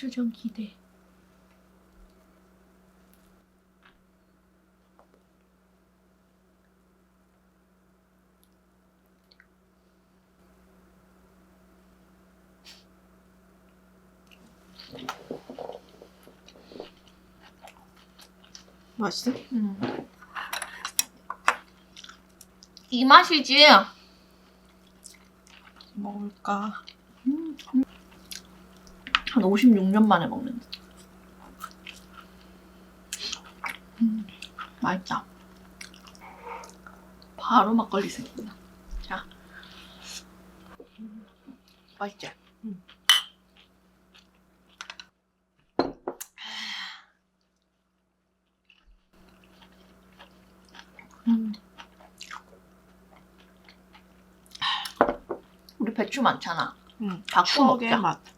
표정 기대. 맛있어? 음. 이 맛이지. 먹을까? 한 56년 만에 먹는다. 음, 맛있다. 바로 막걸리 생긴다. 자. 음, 맛있지? 음. 음. 우리 배추 많잖아. 응. 추억의 먹자. 맛.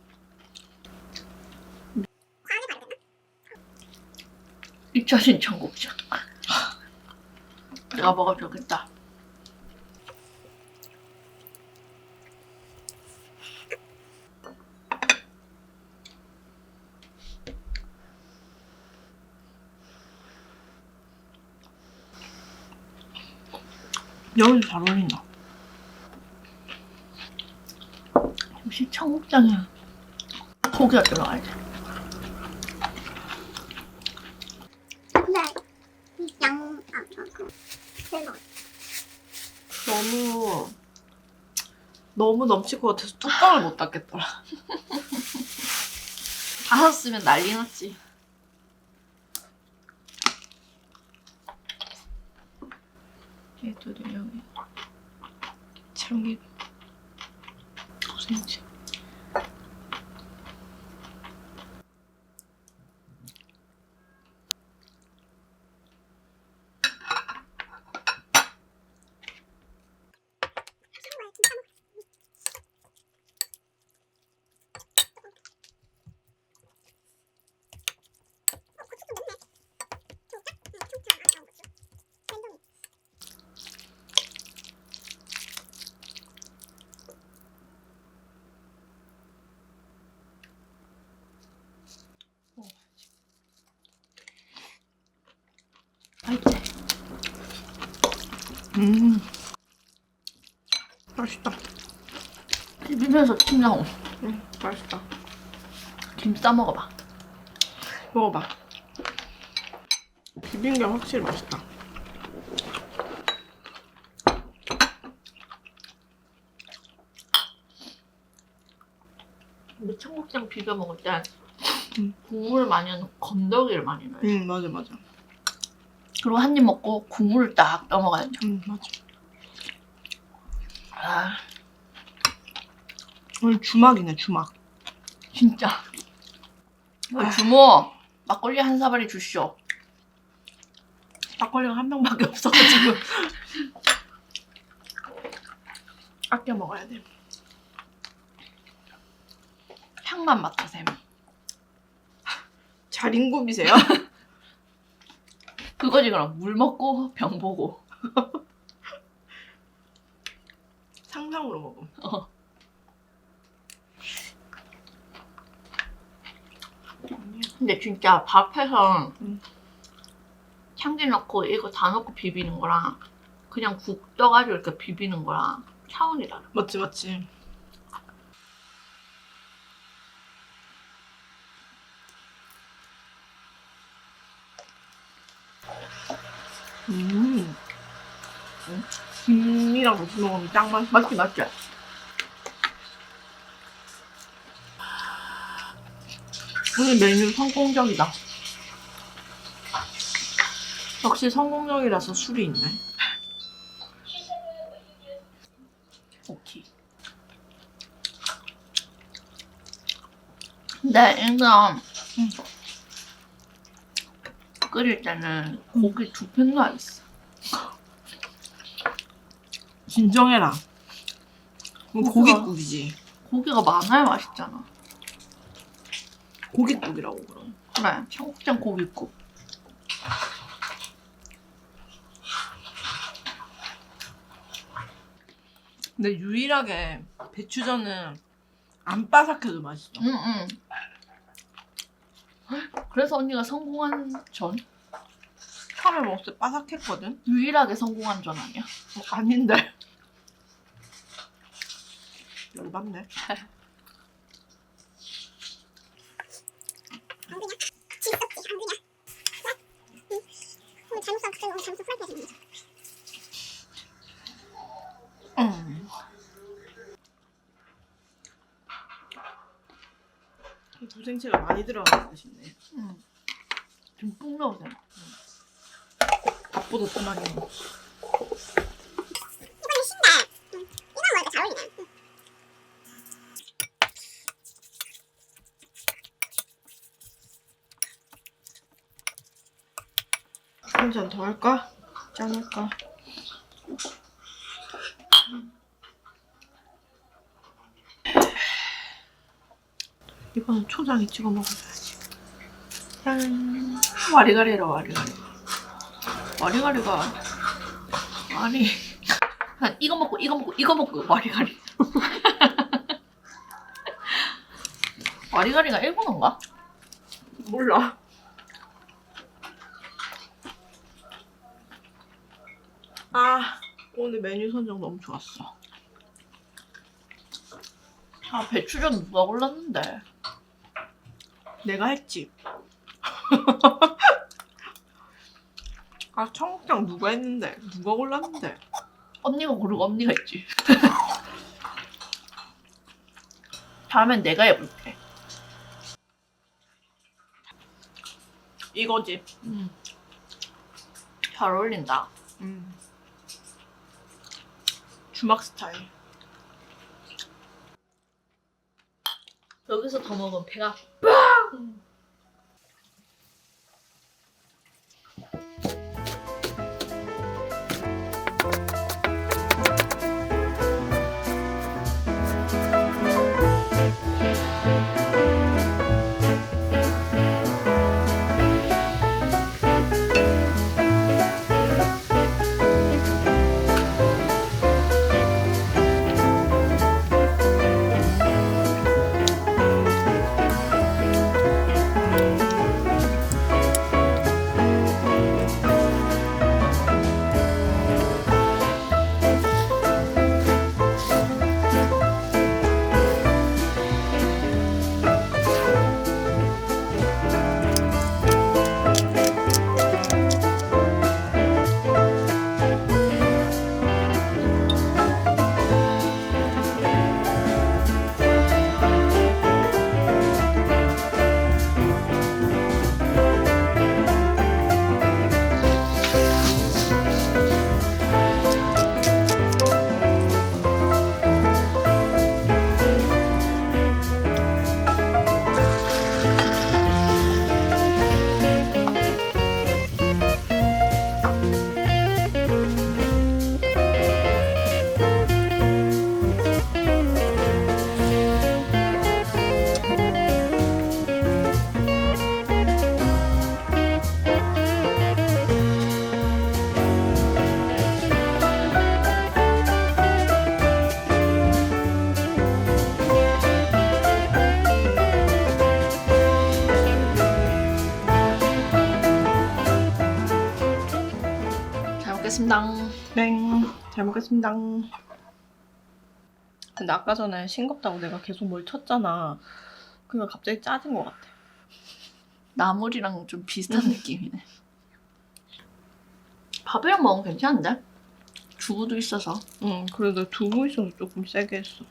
잊혀진 청국장. 내가 먹어줘야겠다. 여기 잘 어울린다. 역시 청국장에 고기가 들어가야 돼. 근데 이 양, 아, 아, 그, 대박. 너무 너무 넘칠 것 같아서 뚜껑을 못 닫겠더라. 닫았으면 난리 났지. 얘도 여기 참기 소세지. 음. 맛있다. 비비면서 침 나옴. 응, 맛있다. 김 싸 먹어봐. 먹어봐. 비빈 게 확실히 맛있다. 근데 청국장 비벼 먹을 때 음. 국물을 많이 넣고 건더기를 많이 넣어요. 응, 맞아, 맞아. 그리고 한 입 먹고 국물을 딱 떠먹어야죠. 응, 맞아. 아, 오늘 주막이네, 주막. 진짜. 어, 주모, 막걸리 한 사발이 주시오. 막걸리가 한 병밖에 없어가지고. 아껴 먹어야 돼. 향만 맡으셈. 잘 인굽이세요? 그거지 그럼 물 먹고 병 보고. 상상으로 먹음. 어. 근데 진짜 밥해서 음. 참기 넣고 이거 다 넣고 비비는 거랑 그냥 국 떠가지고 이렇게 비비는 거랑 차원이 다르. 맞지, 맞지. 음. 김이랑 같이 먹으면 짱 맛있어. 맞지 맞지? 오늘 메뉴 성공적이다. 역시 성공적이라서 술이 있네. 오케이. 근데 일단 음, 끓일 때는 고기 두편 넣어야겠어. 진정해라. 이건 고기가- 고깃국이지. 고기가 많아야 맛있잖아. 고깃국이라고 그럼. 그래, 청국장 고기국. 근데 유일하게 배추전은 안 바삭해도 맛있어. 응, 응. 그래서 언니가 성공한 전? 처음에 먹을 때 바삭했거든? 유일하게 성공한 전 아니야? 어, 아닌데. 열받네. 잘못 써. 오늘 잘못 써. 프라이팬 음. 도생채가 많이 들어가는 맛이네. 응. 듬뿍 넣으세요. 밥보다 진하게 먹어. 이거는 신데. 응. 이거 먹으니까 잘 어울리네. 응. 한잔더 할까? 짠 할까? 이거는 초장에 찍어 먹어야지. 짠. 와리가리라 와리가리. 와리가리가 아니 이거 먹고 이거 먹고 이거 먹고 와리가리. 와리가리가 일본어인가? 몰라. 아, 오늘 메뉴 선정 너무 좋았어. 아 배추전 누가 골랐는데? 내가 했지. 아, 청국장 누가 했는데? 누가 골랐는데? 언니가 고르고 언니가 했지. 다음엔 내가 해볼게. 이거지. 음. 잘 어울린다. 음. 주막 스타일. 여기서 더 먹으면 배가 잘 Mm. 잘 먹겠습니다. 근데 아까 전에 싱겁다고 내가 계속 뭘 쳤잖아. 그러니까 갑자기 짜진 것 같아. 나물이랑 좀 비슷한 느낌이네. 밥이랑 먹으면 괜찮은데? 두부도 있어서 응, 그래도 두부 있어서 조금 세게 했어.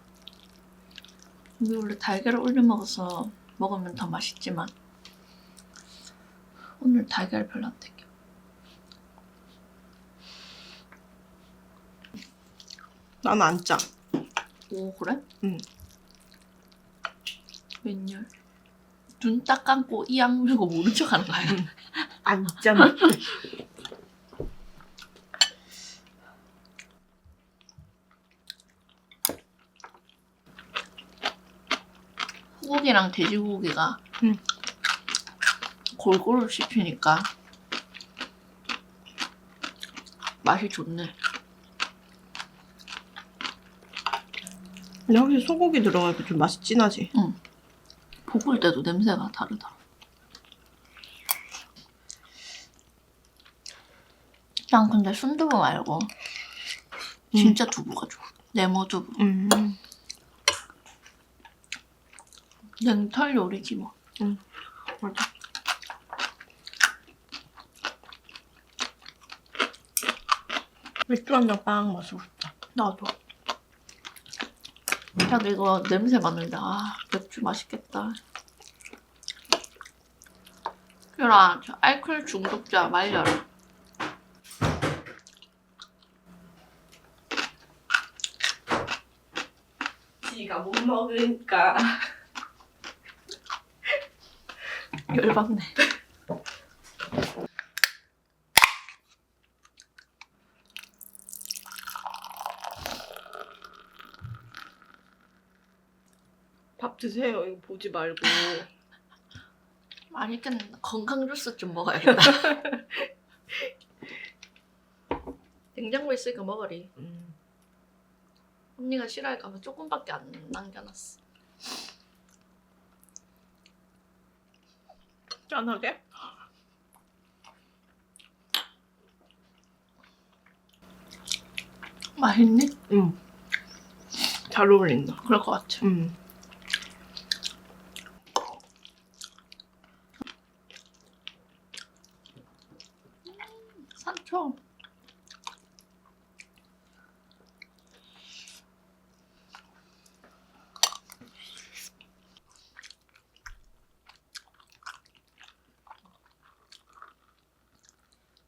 우리 원래 달걀을 올려 먹어서 먹으면 더 맛있지만 오늘 달걀 별로 안 땡겨. 난안 짜. 오 그래? 응. 웬열? 눈 딱 감고 이 악 물고 모른 척 하는 거야. 안 짜나? 소고기랑 돼지고기가 응. 골고루 씹히니까 맛이 좋네. 근데 확실히 소고기 들어가니까 좀 맛이 진하지. 볶을 때도 냄새가 다르다. 난 근데 순두부 말고 진짜 두부가 좋아. 네모 두부. 음. 냉털 요리지 뭐. 맞아. 맥주 한잔 빵 마시고 싶다. 나도. 야, 이거 냄새 맡는데, 아, 맥주 맛있겠다. 유라, 저 알코올 중독자 말려라. 지가 못 먹으니까. 열받네. 드세요. 이거 보지 말고. 맛있겠네. 건강 주스 좀 먹어야겠다. 냉장고에 있으니까 먹으리. 음. 언니가 싫어할까봐 조금밖에 안 남겨놨어. 짠하게? 맛있니? 응. 잘 어울린다. 그럴 것 같아. 응. 산초.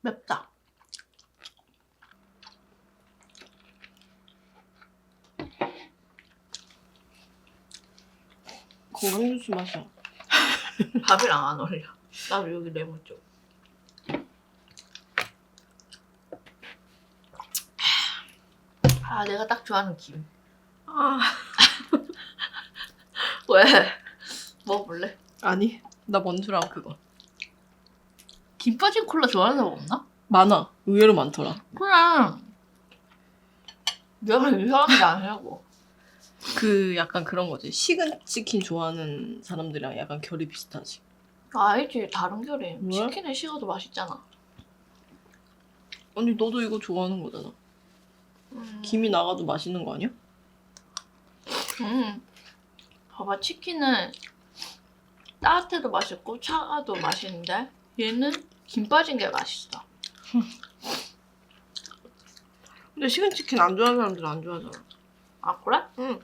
맵다. 건강 주스 마셔. 어울려. 나도 여기 레몬 쪽. 아, 내가 딱 좋아하는 김. 아. 왜? 먹어볼래? 아니, 나 알아, 그거. 김 빠진 콜라 좋아하는 사람 없나? 많아. 의외로 많더라. 그냥 내가 이상한 게 아니라고. 그 약간 그런 거지. 식은 치킨 좋아하는 사람들이랑 약간 결이 비슷하지. 알지 다른 결이 왜? 치킨에 식어도 맛있잖아. 아니, 너도 이거 좋아하는 거잖아. 음. 김이 나가도 맛있는 거 아니야? 음. 봐봐 치킨은 따뜻해도 맛있고 차가도 맛있는데 얘는 김 빠진 게 맛있어. 근데 식은 치킨 안 좋아하는 사람들은 안 좋아하잖아. 아 그래? 응.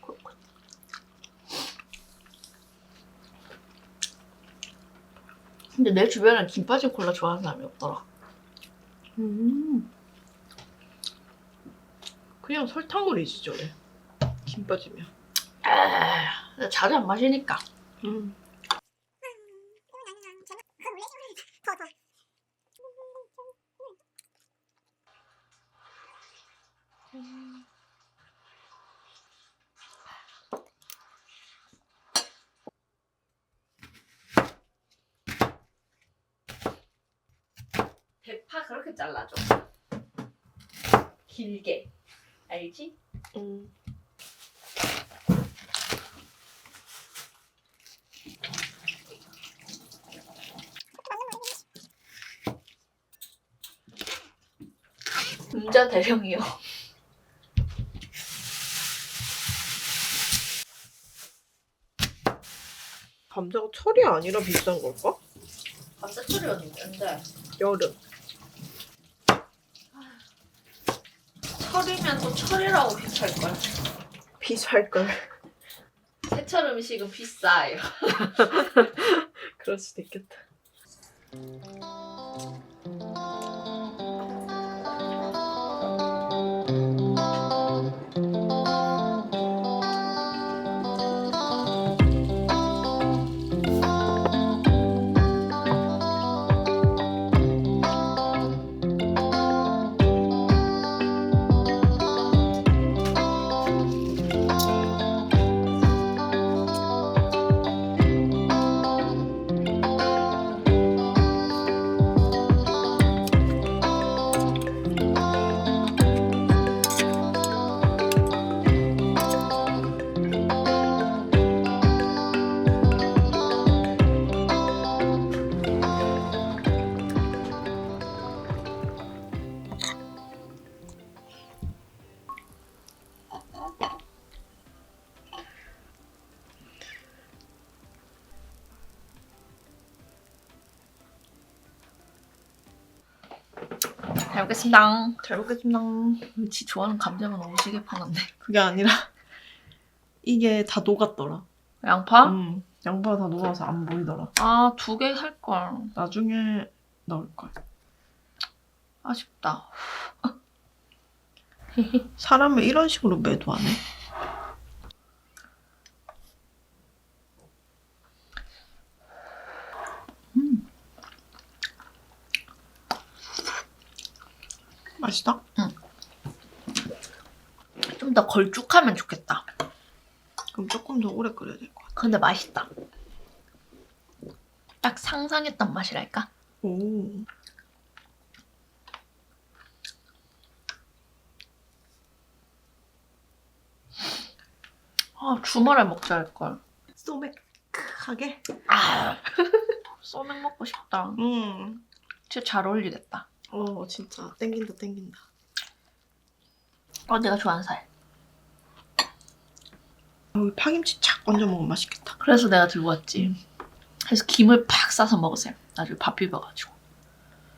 그렇군. 근데 내 주변엔 김 빠진 콜라 좋아하는 사람이 없더라. 음. 그냥 설탕물이지, 저래. 김 빠지면. 에이, 자주 안 마시니까. 음. 대파 그렇게 잘라줘. 길게. 알지? 음. 음자 대령이요. 감자가 철이 아니라 비싼 걸까? 소리 어디 있는데? 여름. 철이면 또 철이라고 비쌀걸. 비쌀걸. 새철 음식은 비싸요. 그럴 수도 있겠다. 먹겠습니다. 잘 먹겠습니다. 지 좋아하는 감자만 오지게 파는데. 그게 아니라 이게 다 녹았더라. 양파? 음, 양파가 다 녹아서 안 보이더라. 아, 두 개 살 걸. 나중에 넣을 걸. 아쉽다. 사람을 이런 식으로 매도하네. 맛있다. 좀더 걸쭉하면 좋겠다. 그럼 조금 더 오래 끓여야 될 것 같아. 근데 맛있다. 딱 상상했던 맛이랄까? 오. 아, 주말에 먹자 할걸. 소맥하게. 아, 소맥 먹고 싶다. 음. 진짜 잘 어울리겠다. 어 진짜 땡긴다 땡긴다. 어, 내가 좋아하는 살. 여기 파김치 착 얹어 먹으면 맛있겠다. 그래서 내가 들고 왔지. 그래서 김을 팍 싸서 먹으세요. 나중에 밥 비벼가지고.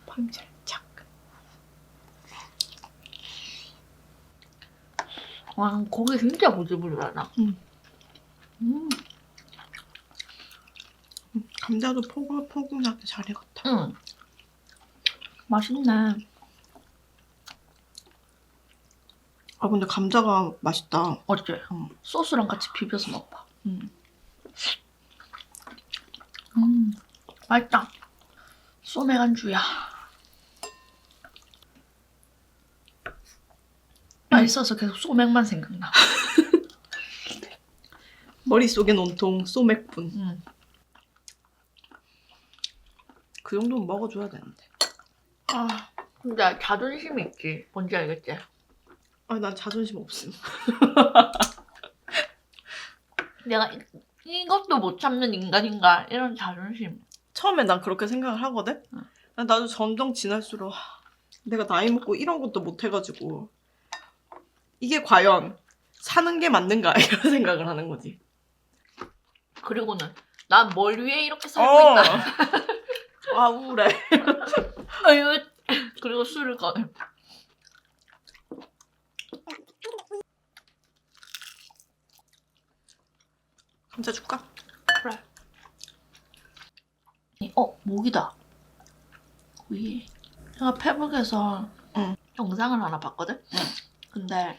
파김치를 착. 와, 고기 진짜 부들부들하다. 음. 음, 감자도 포글포글하게 잘 익었다. 응. 맛있네. 아 근데 감자가 맛있다. 어때? 음. 소스랑 같이 비벼서 먹어봐. 음. 음, 맛있다. 소맥 안주야. 맛있어서 계속 소맥만 생각나. 머릿속엔 온통 소맥분. 음. 그 정도는 먹어줘야 되는데. 아, 근데 자존심이 있지. 뭔지 알겠지? 아난 자존심 없음. 내가 이, 이것도 못 참는 인간인가 이런 자존심. 처음에 난 그렇게 생각을 하거든. 응. 난 나도 점점 지날수록 하, 내가 나이 먹고 이런 것도 못 해가지고 이게 과연 사는 게 맞는가 이런 생각을 하는 거지. 그리고는 난 뭘 위해 이렇게 살고 어. 있나. 아 우울해. 어휴. 그리고 술을 꺼내. 감자 줄까? 그래. 어, 모기다. 위에. 내가 페북에서 응. 영상을 하나 봤거든? 응. 근데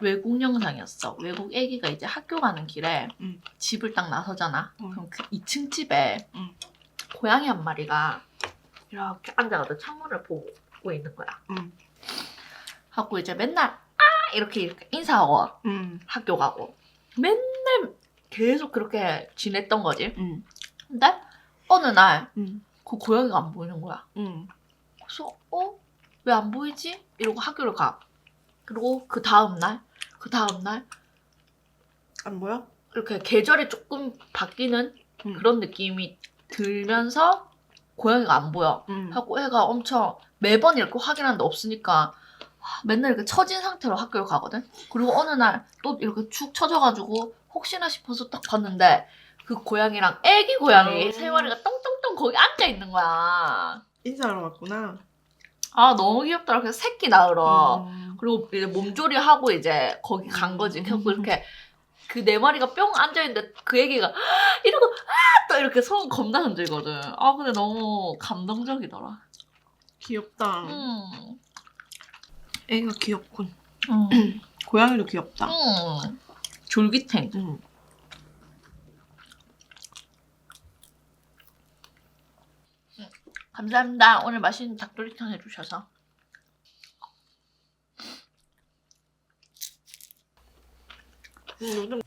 외국 영상이었어. 외국 애기가 이제 학교 가는 길에 응. 집을 딱 나서잖아. 응. 그럼 그 2층 집에 응. 고양이 한 마리가 이렇게 앉아가지고 창문을 보고 있는 거야. 응. 하고 이제 맨날 아 이렇게, 이렇게 인사하고 응. 학교 가고 맨날 계속 그렇게 지냈던 거지. 응. 근데 어느 날그 응. 고양이가 안 보이는 거야. 응. 그래서 어? 왜 안 보이지? 이러고 학교를 가. 그리고 그 다음 날, 그 다음 날 안 보여? 이렇게 계절이 조금 바뀌는 응. 그런 느낌이 들면서 고양이가 안 보여. 응. 하고 애가 엄청 매번 이렇게 확인하는데 없으니까 아, 맨날 이렇게 처진 상태로 학교를 가거든. 그리고 어느 날 또 이렇게 축 처져가지고 혹시나 싶어서 딱 봤는데 그 고양이랑 애기 고양이 음. 세 마리가 똥똥똥 거기 앉아 있는 거야. 인사하러 왔구나. 아 너무 귀엽다. 이렇게 새끼 낳으러. 음. 그리고 이제 몸조리 하고 이제 거기 간 거지. 그래서 이렇게 그 네 마리가 뿅 앉아 있는데 그 애기가 이러고 아또 이렇게 손 겁나 흔들거든. 아 근데 너무 감동적이더라. 귀엽다. 음. 애가 귀엽군. 음. 고양이도 귀엽다. 음. 졸깃해. 음. 감사합니다. 오늘 맛있는 닭도리탕 해주셔서. 음, 요즘